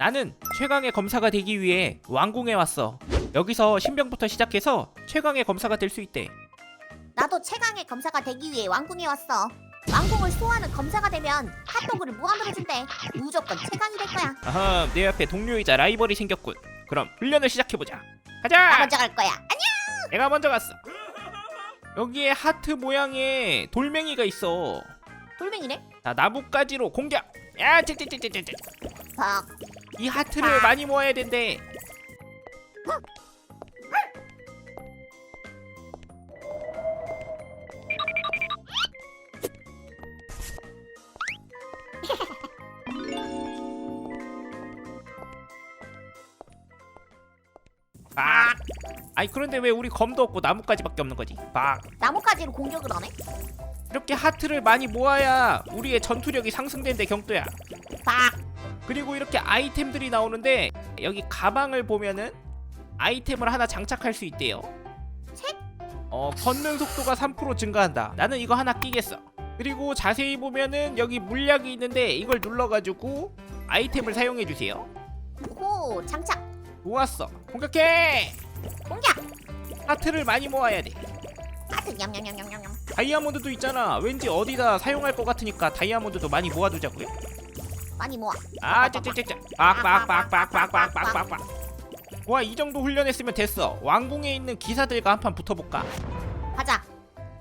나는 최강의 검사가 되기 위해 왕궁에 왔어. 여기서 신병부터 시작해서 최강의 검사가 될 수 있대. 나도 최강의 검사가 되기 위해 왕궁에 왔어. 왕궁을 수호하는 검사가 되면 핫도그를 무한으로 준대. 무조건 최강이 될 거야. 아하, 내 옆에 동료이자 라이벌이 생겼군. 그럼 훈련을 시작해보자. 나 가자! 먼저 갈 거야. 안녕. 내가 먼저 갔어. 여기에 하트 모양의 돌멩이가 있어. 돌멩이네. 자, 나뭇가지로 공격! 야, 찌찌찌찌찌찌. 박. 이 하트를 많이 모아야 된대. 박! 아니 그런데 왜 우리 검도 없고 나뭇가지밖에 없는 거지? 박! 나뭇가지로 공격을 하네. 이렇게 하트를 많이 모아야 우리의 전투력이 상승된대 경도야. 박. 그리고 이렇게 아이템들이 나오는데 여기 가방을 보면은 아이템을 하나 장착할 수 있대요. 책? 어 걷는 속도가 3% 증가한다. 나는 이거 하나 끼겠어. 그리고 자세히 보면은 여기 물약이 있는데 이걸 눌러가지고 아이템을 사용해 주세요. 호 장착. 좋았어. 공격해. 공격. 하트를 많이 모아야 돼. 하트 냠냠냠냠냠. 다이아몬드도 있잖아. 왠지 어디다 사용할 것 같으니까 다이아몬드도 많이 모아두자고요. 많이 모아. 아, 쩌쩌쩌쩌. 빡빡빡빡빡빡빡빡빡. 와, 이 정도 훈련했으면 됐어. 왕궁에 있는 기사들과 한 판 붙어볼까? 가자.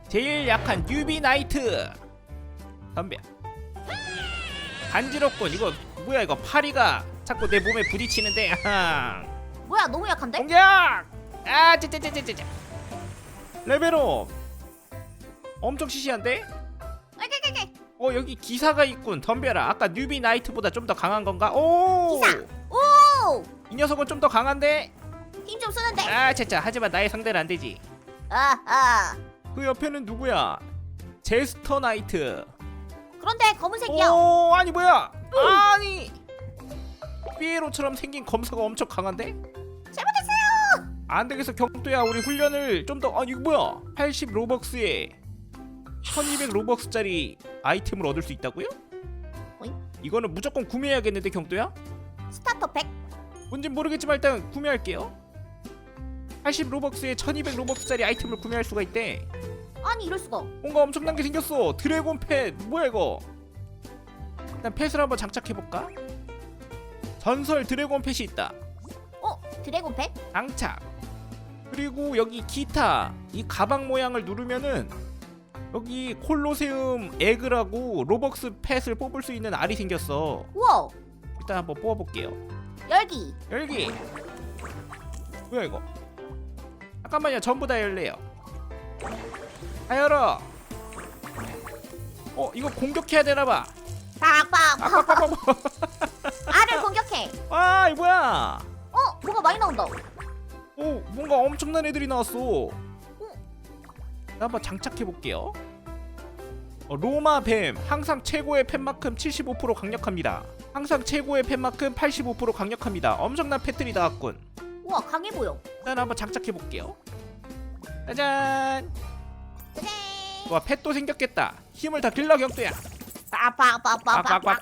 제일 약한 뉴비 나이트. 덤벼. 간지럽군. 이거 뭐야 이거 파리가 자꾸 내 몸에 부딪히는데. 아하. 뭐야 너무 약한데? 공격! 아, 쩌쩌쩌쩌쩌. 레벨업. 엄청 시시한데? 에게게게. 어 여기 기사가 있군. 덤벼라. 아까 뉴비 나이트보다 좀 더 강한 건가? 오! 기사. 오. 이 녀석은 좀 더 강한데? 힘 좀 쓰는데. 아, 진짜 하지만 나의 상대는 안 되지. 아 아. 그 옆에는 누구야? 제스터 나이트. 그런데 검은색이야. 오, 아니 뭐야? 아니. 피에로처럼 생긴 검사가 엄청 강한데? 잘못했어요. 안 되겠어 경도야 우리 훈련을 좀 더 아니 이거 뭐야 80 로벅스에 1200 로벅스짜리 아이템을 얻을 수 있다고요? 오잉? 이거는 무조건 구매해야겠는데 경도야? 스타터 팩. 뭔진 모르겠지만 일단 구매할게요 80 로벅스에 1200 로벅스짜리 아이템을 구매할 수가 있대 아니 이럴 수가. 뭔가 엄청난 게 생겼어 드래곤 펫 뭐야 이거 일단 펫을 한번 장착해볼까? 전설 드래곤 펫이 있다 어 드래곤 팩? 장착 그리고 여기 기타 이 가방 모양을 누르면은 여기 콜로세움 에그라고 로벅스 펫을 뽑을 수 있는 알이 생겼어 우와. 일단 한번 뽑아볼게요 열기. 열기 뭐야 이거 잠깐만요 전부 다 열래요 다 열어 어 이거 공격해야 되나봐 팍팍팍. 빡빡빡빡 알을 공격해. 아 이거 뭐야 어 뭐가 많이 나온다. 오 뭔가 엄청난 애들이 나왔어 나 한번 장착해 볼게요. 어, 로마 뱀 항상 최고의 팻만큼 75% 강력합니다. 항상 최고의 팻만큼 85% 강력합니다. 엄청난 패들이 나왔군. 우와 강해 보여. 일단 한번 장착해 볼게요. 짜잔. 와 팻도 생겼겠다. 힘을 다 길러 경도야. 빠빠빠빠빠빠.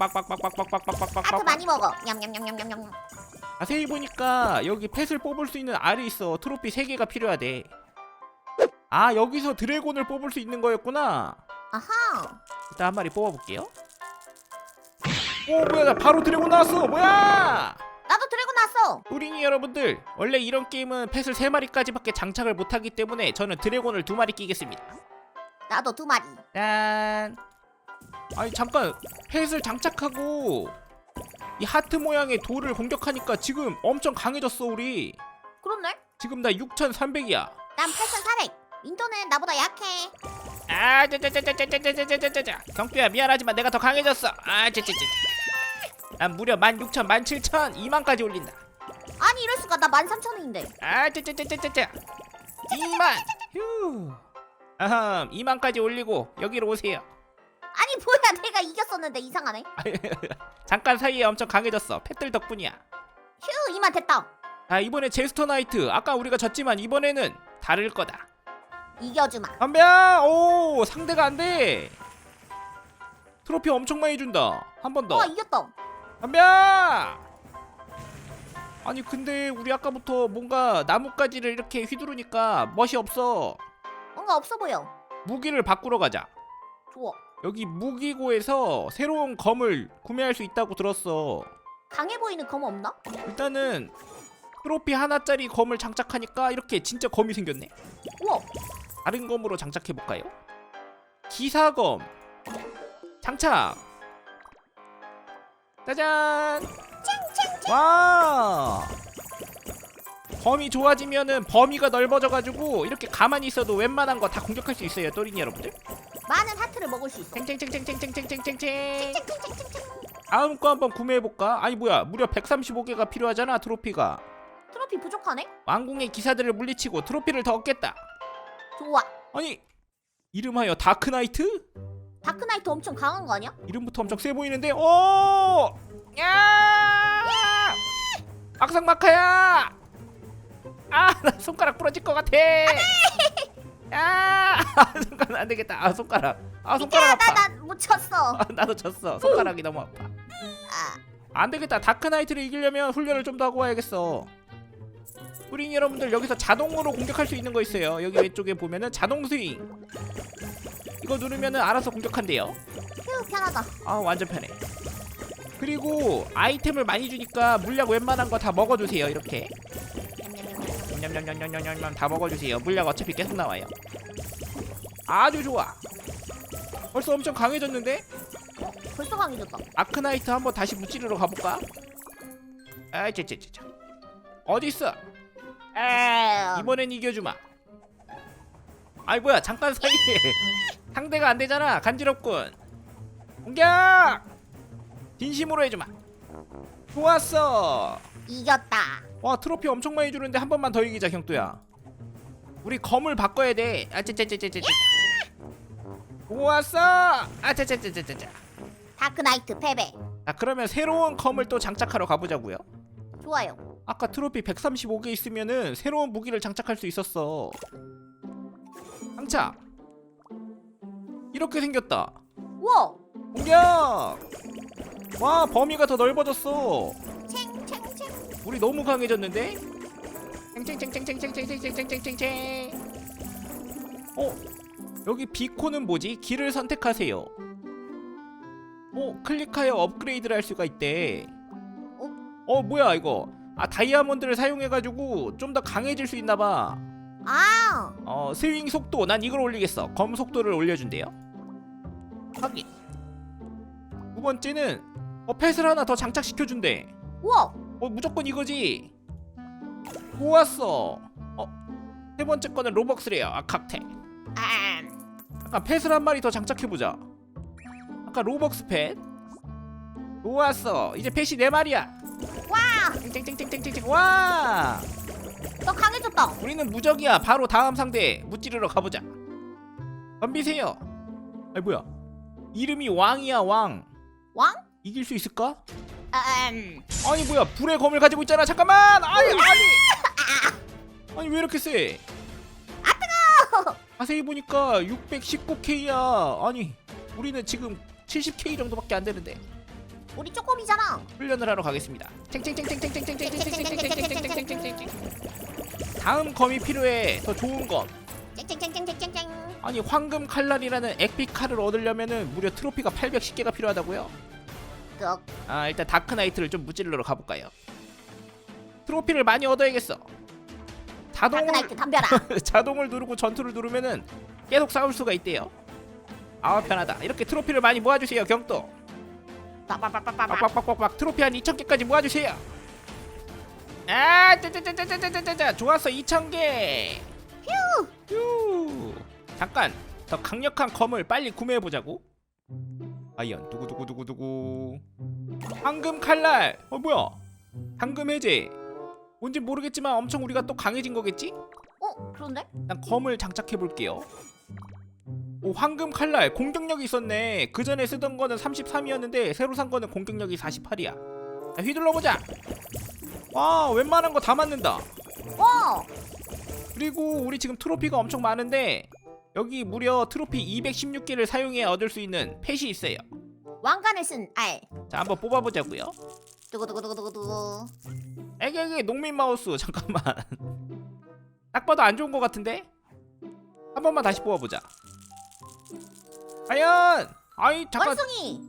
아트 많이 먹어. 냠냠냠냠냠냠. 자세히 보니까 여기 펫을 뽑을 수 있는 알이 있어 트로피 3개가 필요하대 아 여기서 드래곤을 뽑을 수 있는 거였구나 아하. 일단 한 마리 뽑아볼게요 오 뭐야 나 바로 드래곤 나왔어 뭐야 나도 드래곤 나왔어. 우리니 여러분들 원래 이런 게임은 펫을 3마리까지밖에 장착을 못하기 때문에 저는 드래곤을 2마리 끼겠습니다 나도 두 마리. 짠 아니 잠깐 펫을 장착하고 이 하트 모양의 돌을 공격하니까 지금 엄청 강해졌어 우리 그렇네. 지금 나 6300이야 난 8,400. 윈터는 나보다 약해. 아, 짜짜짜짜짜짜짜짜짜짜. 경규야 미안하지만 내가 더 강해졌어. 아, 짜짜짜. 난 무려 16,000, 17,000, 2만까지 올린다. 아니 이럴 수가 나 13,000원인데. 아, 짜짜짜짜짜짜. 2만. 휴. 아흠, 2만까지 올리고 여기로 오세요. 아니 뭐야 내가 이겼었는데 이상하네. 잠깐 사이에 엄청 강해졌어. 펫들 덕분이야. 휴 이만 됐다. 아, 이번에 제스터 나이트. 아까 우리가 졌지만 이번에는 다를 거다. 이겨주마. 담배야, 오, 상대가 안 돼. 트로피 엄청 많이 준다. 한 번 더. 와 이겼다. 담배야. 아니 근데 우리 아까부터 뭔가 나뭇가지를 이렇게 휘두르니까 멋이 없어. 뭔가 없어 보여. 무기를 바꾸러 가자. 좋아. 여기 무기고에서 새로운 검을 구매할 수 있다고 들었어. 강해 보이는 검 없나? 일단은 트로피 하나짜리 검을 장착하니까 이렇게 진짜 검이 생겼네. 우와. 다른 검으로 장착해 볼까요? 기사검 장착. 짜잔. 와. 범위 좋아지면은 범위가 넓어져가지고 이렇게 가만히 있어도 웬만한 거 다 공격할 수 있어요, 또린이 여러분들. 많은 하트를 먹을 수 있어. 쨍쨍쨍쨍쨍쨍쨍쨍쨍. 다음 거 한번 구매해 볼까? 아니 뭐야, 무려 135개가 필요하잖아, 트로피가. 트로피 부족하네? 왕궁의 기사들을 물리치고 트로피를 더 얻겠다. 좋아. 아니 이름하여 다크나이트? 다크나이트 엄청 강한 거 아니야? 이름부터 엄청 세 보이는데 오! 야! 악상 마카야! 아, 나 손가락 부러질 것 같아. 야! 손가락 안 되겠다. 아, 손가락. 아, 손가락 아파. 나나못 쳤어. 아, 나도 졌어. 손가락이 너무 아파. 아, 안 되겠다. 다크나이트를 이기려면 훈련을 좀 더 하고 와야겠어. 뿌링 여러분들 여기서 자동으로 공격할 수 있는 거 있어요. 여기 왼쪽에 보면은 자동 스윙. 이거 누르면은 알아서 공격한대요. 휴 편하다. 아 완전 편해. 그리고 아이템을 많이 주니까 물약 웬만한 거 다 먹어주세요. 이렇게 냠냠냠냠냠냠냠 다 먹어주세요. 물약 어차피 계속 나와요. 아주 좋아. 벌써 엄청 강해졌는데? 벌써 강해졌다. 아크나이트 한번 다시 무찌르러 가볼까? 아. 어디 있어? 에. 이번엔 이겨주마. 아이 뭐야 잠깐 사이에 상대가 안 되잖아 간지럽군. 공격! 진심으로 해주마. 좋았어. 이겼다. 와 트로피 엄청 많이 주는데 한 번만 더 이기자 경도야. 우리 검을 바꿔야 돼. 아짜짜짜짜짜짜. 좋았어. 아짜짜짜짜짜. 다크나이트 패배. 자 그러면 새로운 검을 또 장착하러 가보자고요. 좋아요. 아까 트로피 135개 있으면은 새로운 무기를 장착할 수 있었어. 장착. 이렇게 생겼다. 우와. 공격. 와 범위가 더 넓어졌어. 챙챙챙. 우리 너무 강해졌는데? 쨍쨍쨍쨍쨍쨍쨍쨍쨍쨍쨍쨍. 어? 여기 비코는 뭐지? 길을 선택하세요. 어? 클릭하여 업그레이드를 할 수가 있대. 어 뭐야 이거? 아 다이아몬드를 사용해가지고 좀 더 강해질 수 있나봐. 아. 어 스윙 속도 난 이걸 올리겠어. 검 속도를 올려준대요. 확인. 두 번째는 어 펫을 하나 더 장착시켜준대. 우와. 어 무조건 이거지. 좋았어. 어세 번째 거는 로벅스래요. 아 칵테일. 아. 아까 펫을 한 마리 더 장착해 보자. 아까 로벅스 펫. 좋았어. 이제 펫이 네 마리야. 와. 쨍쨍쨍쨍쨍쨍 와. 너 강해졌다. 우리는 무적이야. 바로 다음 상대 무찌르러 가보자. 덤비세요. 아니 뭐야? 이름이 왕이야 왕. 왕? 이길 수 있을까? 음. 아니 뭐야 불의 검을 가지고 있잖아. 잠깐만. 아니 아니. 아니 왜 이렇게 세? 아 뜨거. 자세히 보니까 619K야. 아니 우리는 지금 70K 정도밖에 안 되는데. 우리 쪼꼬미잖아. 훈련을 하러 가겠습니다. 다음 검이 필요해. 더 좋은 검. 쨍쨍쨍쨍쨍쨍. 아니 황금 칼날이라는 에픽 칼을 얻으려면은 무려 트로피가 810개가 필요하다고요? 그아 일단 다크 나이트를 좀 무찔러러 가볼까요? 트로피를 많이 얻어야겠어. 자동을 다크나이트 덤벼라. 자동을 누르고 전투를 누르면은 계속 싸울 수가 있대요. 아 편하다. 이렇게 트로피를 많이 모아주세요 경도. 빠빠빠빠빠. 빡빡빡빡 트로피 한 2,000개까지 모아주세요. 아, 짜자자자자자자자 좋았어 2,000개. 휴. 휴. 잠깐 더 강력한 검을 빨리 구매해 보자고. 아이언 두구 두구 두구 두구. 황금 칼날. 어 뭐야? 황금 해제. 뭔지 모르겠지만 엄청 우리가 또 강해진 거겠지? 어 그런데? 일단 검을 장착해 볼게요. 오 황금 칼날 공격력이 있었네. 그 전에 쓰던 거는 33이었는데 새로 산 거는 공격력이 48이야. 자, 휘둘러 보자. 와 웬만한 거 다 맞는다. 어. 그리고 우리 지금 트로피가 엄청 많은데 여기 무려 트로피 216개를 사용해 얻을 수 있는 펫이 있어요. 왕관을 쓴 알. 자 한번 뽑아보자고요. 두구두구두구두구. 에게 농민 마우스 잠깐만 딱 봐도 안 좋은 것 같은데 한 번만 다시 뽑아보자 과연! 아이 잠깐. 원숭이!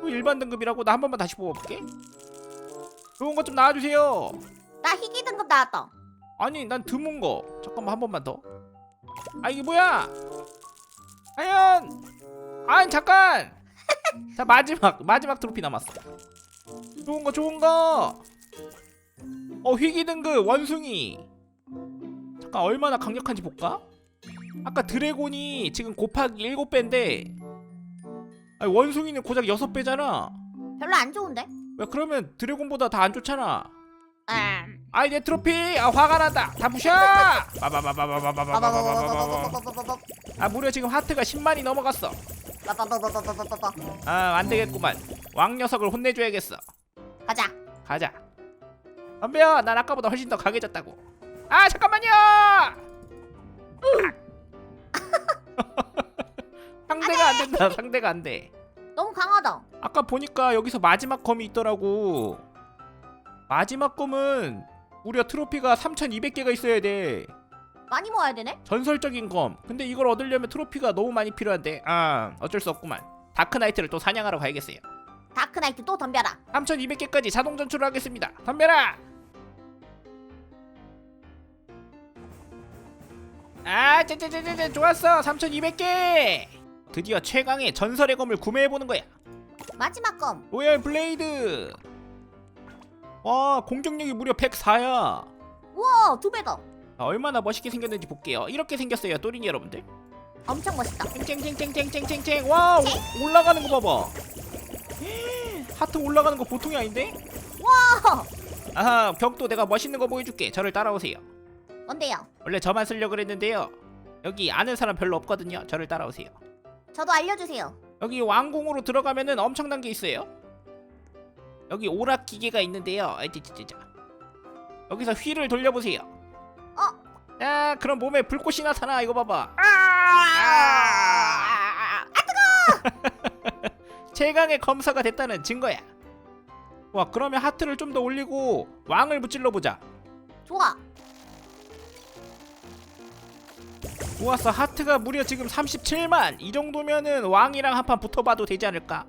또 일반 등급이라고 나 한 번만 다시 뽑아볼게. 좋은 거좀 나와주세요. 나 희귀 등급 나왔다. 아니 난 드문 거. 잠깐만 한 번만 더. 아 이게 뭐야? 과연! 아니 잠깐! 자 마지막 마지막 트로피 남았어. 좋은 거 좋은 거어 희귀 등급 원숭이. 잠깐 얼마나 강력한지 볼까? 아까 드래곤이 지금 곱하기 7배인데 아니 원숭이는 고작 6배잖아. 별로 안 좋은데? 왜 그러면 드래곤보다 다 안 좋잖아. 음. 아이 내 트로피! 아 화가 난다. 다 부셔! 빠바바바바바바바바바바바바바. 아 무려 지금 하트가 10만이 넘어갔어 아 안되겠구만 왕 녀석을 혼내줘야겠어. 가자. 가자. 덤벼 난 아까보다 훨씬 더 강해졌다고. 아 잠깐만요 상대가 안 된다 상대가 안 돼 너무 강하다 아까 보니까 여기서 마지막 검이 있더라고 마지막 검은 무려 트로피가 3200개가 있어야 돼 많이 모아야 되네 전설적인 검. 근데 이걸 얻으려면 트로피가 너무 많이 필요한데. 아, 어쩔 수 없구만. 다크나이트를 또 사냥하러 가야겠어요. 다크나이트 또 덤벼라 3200개까지 자동 전출을 하겠습니다. 덤벼라. 아, 짜짜짜짜 좋았어. 3200개. 드디어 최강의 전설의 검을 구매해 보는 거야. 마지막 검 로얄 블레이드. 와, 공격력이 무려 104야. 우와 두 배더 아, 얼마나 멋있게 생겼는지 볼게요. 이렇게 생겼어요, 또린이 여러분들. 엄청 멋있다 쨍쨍쨍쨍쨍쨍쨍 와 오- 올라가는 거 봐봐 하트 올라가는 거 보통이 아닌데? 와 아하 벽도 내가 멋있는 거 보여줄게 저를 따라오세요 뭔데요 원래 저만 쓰려고 그랬는데요 여기 아는 사람 별로 없거든요 저를 따라오세요 저도 알려주세요. 여기 왕궁으로 들어가면은 엄청난 게 있어요. 여기 오락 기계가 있는데요. 아이 찌찌찌자 여기서 휠을 돌려보세요. 어? 자 그럼 몸에 불꽃이 나타나 이거 봐봐. 아, 최강의 검사가 됐다는 증거야. 와 그러면 하트를 좀 더 올리고 왕을 무찔러 보자. 좋아 좋았어 하트가 무려 지금 37만 이 정도면은 왕이랑 한판 붙어봐도 되지 않을까?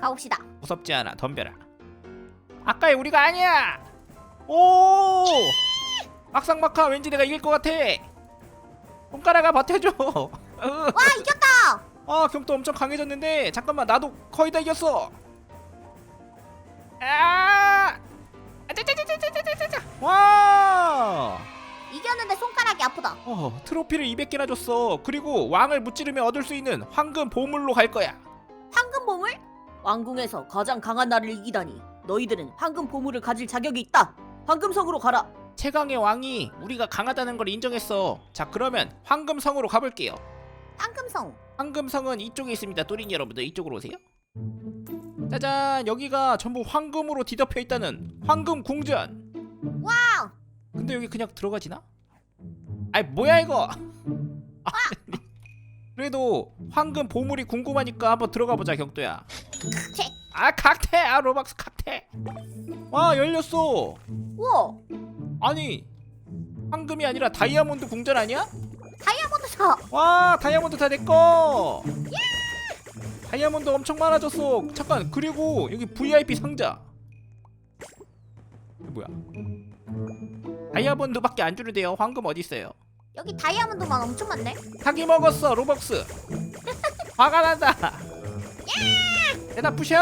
가봅시다 무섭지 않아 덤벼라. 아까의 우리가 아니야. 오 막상막하 왠지 내가 이길 것 같아. 손가락아 버텨줘. 으. 와 이겼다 아 경도 엄청 강해졌는데 잠깐만 나도 거의 다 이겼어 아 아짜짜짜짜짜짜짜 와 이겼는데 손가락이 아프다. 어, 트로피를 200개나 줬어. 그리고 왕을 무찌르면 얻을 수 있는 황금 보물로 갈 거야. 황금 보물? 왕궁에서 가장 강한 나를 이기다니. 너희들은 황금 보물을 가질 자격이 있다. 황금성으로 가라. 최강의 왕이 우리가 강하다는 걸 인정했어. 자 그러면 황금성으로 가볼게요. 황금성. 황금성은 이쪽에 있습니다 또린 여러분들. 이쪽으로 오세요. 짜잔! 여기가 전부 황금으로 뒤덮여 있다는 황금 궁전. 와우 근데 여기 그냥 들어가지나? 아이 뭐야 이거! 아니, 그래도 황금 보물이 궁금하니까 한번 들어가 보자 경도야. 책. 아 각태! 아 로박스 각태! 와 열렸어! 우와! 아니 황금이 아니라 다이아몬드 궁전 아니야? 다이아몬드 사! 와 다이아몬드 다 내꺼! 다이아몬드 엄청 많아졌어. 잠깐 그리고 여기 VIP 상자. 뭐야 다이아몬드밖에 안 주는데요 황금 어디 있어요 여기 다이아몬드만 엄청 많네 사기 먹었어 로벅스 화가 난다 대다 부셔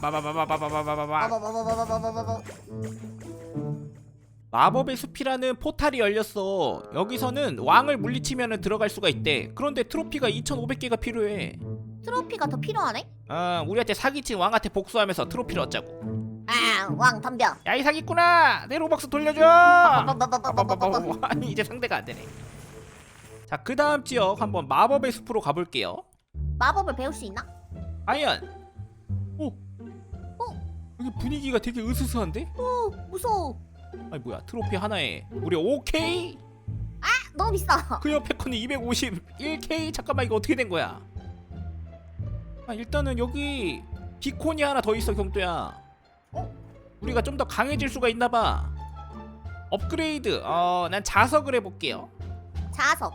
바바바바바바바바바. 마법의 숲이라는 포탈이 열렸어 여기서는 왕을 물리치면 들어갈 수가 있대 그런데 트로피가 2500개가 필요해 트로피가 더 필요하네 아 우리한테 사기친 왕한테 복수하면서 트로피를 얻자고 아왕 덤벼 야이 사기꾼아 내 로벅스 돌려줘 바바바바바바바바. 바바바바바. 아니 이제 상대가 안 되네 자그 다음 지역 한번 마법의 숲으로 가볼게요 마법을 배울 수 있나? 과연 오 여기 분위기가 되게 으스스한데? 오 무서워 아니 뭐야 트로피 하나에 무려 5K? 너무 비싸 그 옆에 거는 251K? 잠깐만 이거 어떻게 된 거야? 아 일단은 여기 비콘이 하나 더 있어 경도야 어? 우리가 좀 더 강해질 수가 있나봐. 업그레이드. 어 난 자석을 해볼게요. 자석.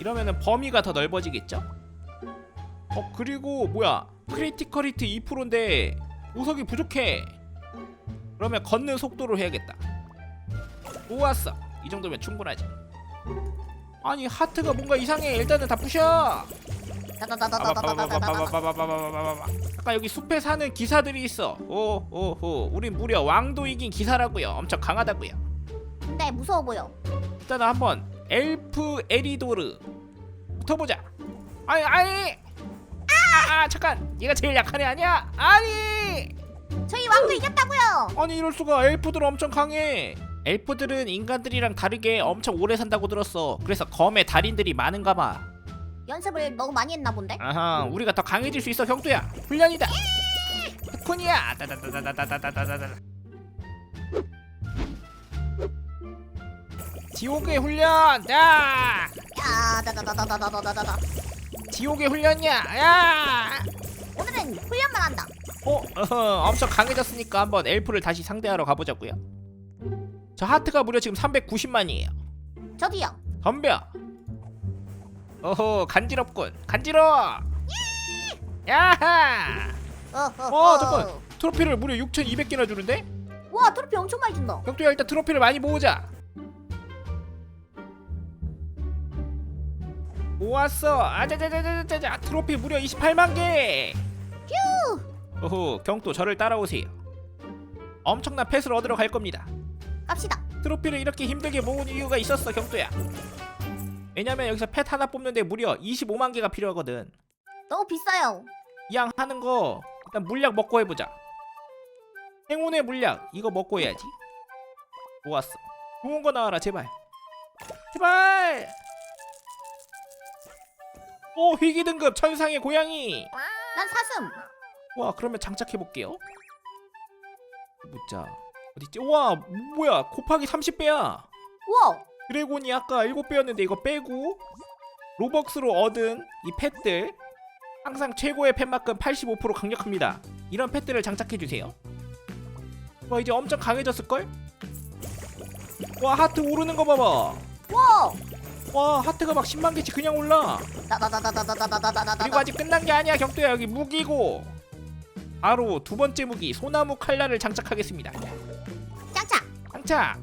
이러면은 범위가 더 넓어지겠죠? 어 그리고 뭐야? 크리티컬리티 2%인데 보석이 부족해. 그러면 걷는 속도로 해야겠다. 좋았어. 이 정도면 충분하지. 아니 하트가 뭔가 이상해. 일단은 다 부셔 아까 여기 숲에 사는 기사들이 있어 오오호 우린 무려 왕도 이긴 기사라고요 엄청 강하다고요 근데 무서워 보여. 일단 한번 엘프 에리도르 붙어보자 아니 아니 아, 아 잠깐 얘가 제일 약한 애 아니야 아니 저희 왕도 이겼다고요. 아니 이럴 수가 엘프들 엄청 강해 엘프들은 인간들이랑 다르게 엄청 오래 산다고 들었어 그래서 검의 달인들이 많은가 봐 연습을 너무 많이 했나 본데. 아하 우리가 더 강해질 수 있어 경두야 훈련이다 따다다다다다다다다다 지옥의 훈련 자 야, 다다다다다다다다다. 지옥의 훈련이야 야 오늘은 훈련만 한다. 어, 어허, 엄청 강해졌으니까 한번 엘프를 다시 상대하러 가보자고요. 저 하트가 무려 지금 390만이에요. 저도요. 덤벼. 어허, 간지럽군. 간지러워. 야하. 어허. 와, 잠깐. 트로피를 무려 6,200개나 주는데? 와, 트로피 엄청 많이 준다. 격투야 일단 트로피를 많이 모으자. 모았어. 아자자자자자자. 트로피 무려 28만 개. 휴. 어허, 경도 저를 따라오세요. 엄청난 펫을 얻으러 갈 겁니다. 갑시다. 트로피를 이렇게 힘들게 모은 이유가 있었어 경도야 왜냐면 여기서 펫 하나 뽑는데 무려 25만 개가 필요하거든. 너무 비싸요. 이왕 하는 거 일단 물약 먹고 해보자. 행운의 물약 이거 먹고 해야지. 좋았어. 좋은 거 나와라 제발. 제발! 오 희귀 등급 천상의 고양이! 난 사슴. 와 그러면 장착해 볼게요. 묻자. 어딨지? 와 뭐야? 곱하기 30배야. 우와. 드래곤이 아까 7배였는데 이거 빼고 로벅스로 얻은 이 펫들 항상 최고의 팻만큼 85% 강력합니다. 이런 펫들을 장착해주세요. 와 이제 엄청 강해졌을걸? 와 하트 오르는 거 봐봐. 와! 와 하트가 막 10만 개씩 그냥 올라. 그리고 아직 끝난 게 아니야 경도야. 여기 무기고. 바로 두 번째 무기 소나무 칼날을 장착하겠습니다. 장착! 장착!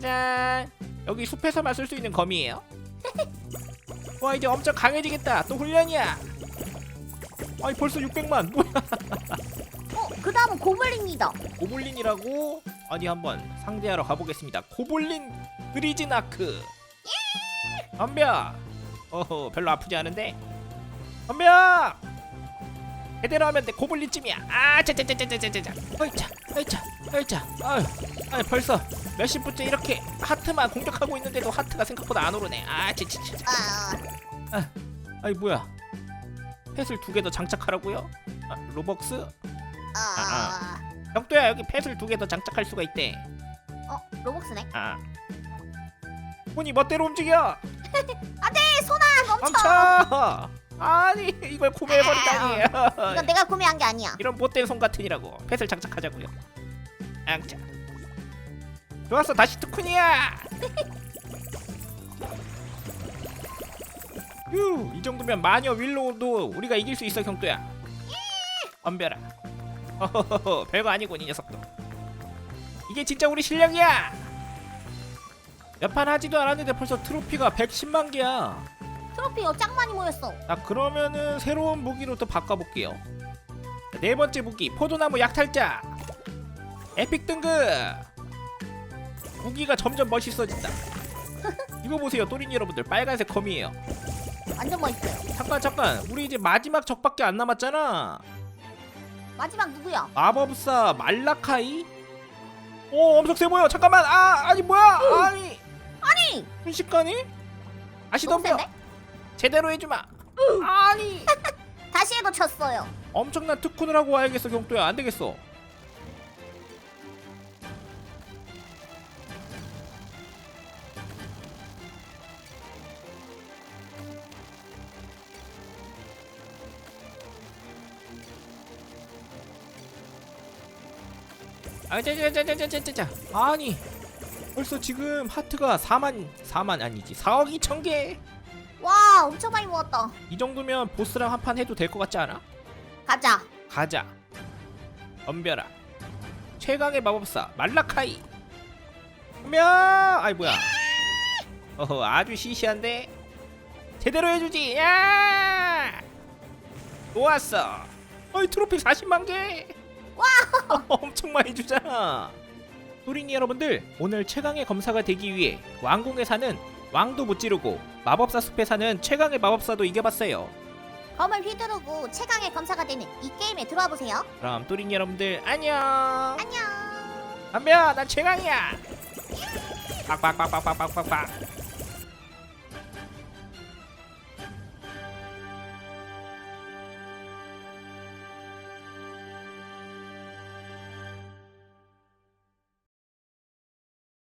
짜잔. 여기 숲에서만 쓸 수 있는 검이에요? 와 이제 엄청 강해지겠다. 또 훈련이야. 아니 벌써 600만. 뭐야. 어, 그 다음은 고블린이다. 고블린이라고? 아니 한번 상대하러 가보겠습니다. 고블린 그리즈나크. 덤벼. 어허 별로 아프지 않은데. 덤벼! 제대로 하면 돼. 고블린쯤이야. 아 짜짜짜짜짜짜짜 어이차 어이차 어이차 아유 아유 벌써 몇십 분째 이렇게 하트만 공격하고 있는데도 하트가 생각보다 안 오르네. 아 진짜 아, 아이 뭐야. 펫을 두 개 더 장착하라고요? 아, 로벅스? 아, 벽도야 여기 펫을 두 개 더 장착할 수가 있대. 어, 로벅스네. 아. 손이 멋대로 움직여! 안돼, 소나 멈춰. 멈춰! 아니 이걸 구매해버리다니. 이건 내가 구매한 게 아니야. 이런 못된 손 같으니라고. 펫을 장착하자고요. 앙차 좋았어 다시 투쿤이야! 휴 이 정도면 마녀 윌로우도 우리가 이길 수 있어 경도야. 덤벼라 어허허허 별거 아니군 이 녀석도. 이게 진짜 우리 실력이야! 몇 판 하지도 않았는데 벌써 트로피가 110만 개야. 트로피가 짱 많이 모였어. 자 그러면은 새로운 무기로 또 바꿔볼게요. 자, 네 번째 무기 포도나무 약탈자. 에픽 등급 무기가 점점 멋있어진다. 이거 보세요 또린 여러분들. 빨간색 검이에요. 완전 멋있어요. 잠깐 잠깐. 우리 이제 마지막 적밖에 안 남았잖아. 마지막 누구야? 마법사 말라카이? 오 엄청 세 보여 잠깐만. 아 아니 뭐야? 아니. 아니, 순식간에? 다시 너무 덤벼. 센데? 제대로 해주마. 아니. 다시 해도 쳤어요. 엄청난 특훈을 하고 와야겠어 경도야. 안 되겠어 아자자자자자자자 아니 벌써 지금 하트가 4만 4만 아니지 4억 2천 개. 와 엄청 많이 모았다. 이 정도면 보스랑 한 판 해도 될 것 같지 않아? 가자. 가자. 덤벼라. 최강의 마법사 말라카이. 덤벼. 아이 뭐야? 어허 아주 시시한데. 제대로 해주지. 야. 좋았어. 어이 트로피 40만 개. 와. 엄청 많이 주잖아. 소린이 여러분들 오늘 최강의 검사가 되기 위해 왕궁에 사는 왕도 못 지르고 마법사 숲에 사는 최강의 마법사도 이겨봤어요. 검을 휘두르고 최강의 검사가 되는 이 게임에 들어와 보세요. 그럼 또린 여러분들 안녕. 안녕. 담배야 나 최강이야. 빡빡빡빡빡빡빡.